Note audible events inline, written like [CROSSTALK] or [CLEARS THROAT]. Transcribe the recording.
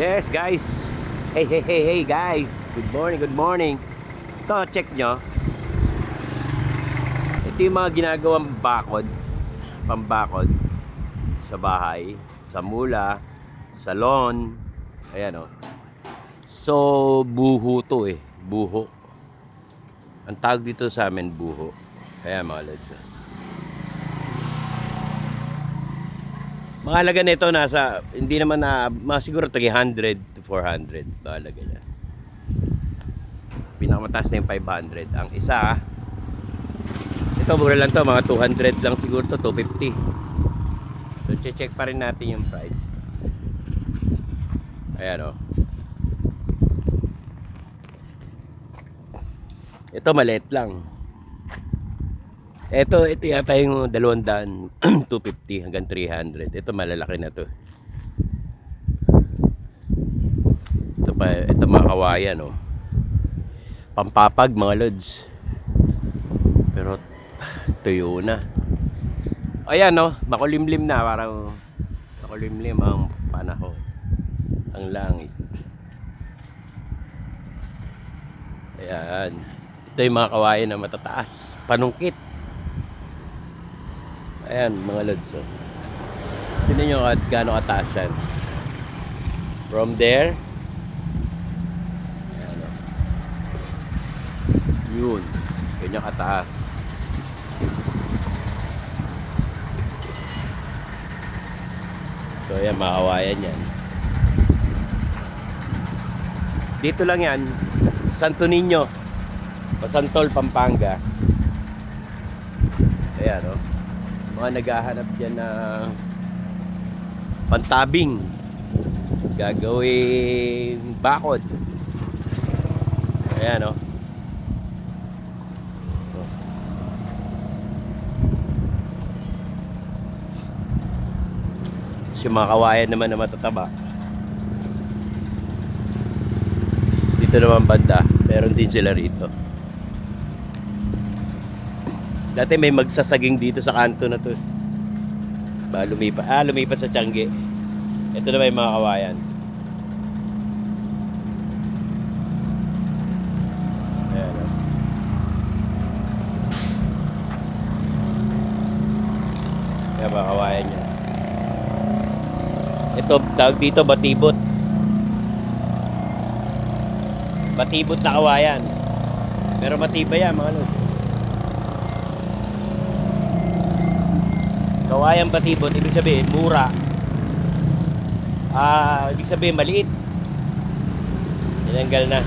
Yes, guys. Hey, hey, hey, hey, guys. Good morning, good morning. Ito, check nyo. Ito yung mga ginagawang bakod, pambakod sa bahay, sa mula, sa lawn. Ayan, oh. So, buho to eh. Buho. Ang tawag dito sa amin, buho. Kaya mga lads. Oh. Mga halaga nito nasa, hindi naman na, mga siguro 300 to 400. Mga halaga niya. Pinakamataas na yung 500. Ang isa, ito mura lang to, mga 200 lang siguro to, 250. So, check pa rin natin yung price. Ayan o. Ito maliit lang. Ito, ito yata yung 200, 250 [CLEARS THROAT] hanggang 300. Ito malalaki na to. Ito pa, ito mga kawayan, oh. Pampapag mga lods. Pero tuyo na. Ayan, no, makulimlim na parang makulimlim ang panahon. Ang langit. Ayan. Ito yung mga kawayan na matataas. Panungkit. Ayan, mga lods. Oh. Tignan nyo at gaano kataas yan. From there. Ayan, oh. Yun. Ganyan kataas. So, ayan, mga kawayan yan. Dito lang yan. Santo Niño. Pasantol, Pampanga. Ayan, oh mga naghahanap dyan na pantabing. Gagawing bakod. Ayan o yung mga kawayan naman na matataba. Dito naman banda meron din sila rito Dati may magsasaging dito sa kanto na to. Ba, lumipat. Ah, lumipat sa Tiangge. Ito na may mga kawayan. Ayan, oh. Ayan, mga kawayan niya. Ito, tawag dito, batibot. Batibot na kawayan. Pero matibay yan, mga lods. Kawayang batibot, ibig sabihin, mura. Ah, ibig sabihin, maliit. Tinanggal na.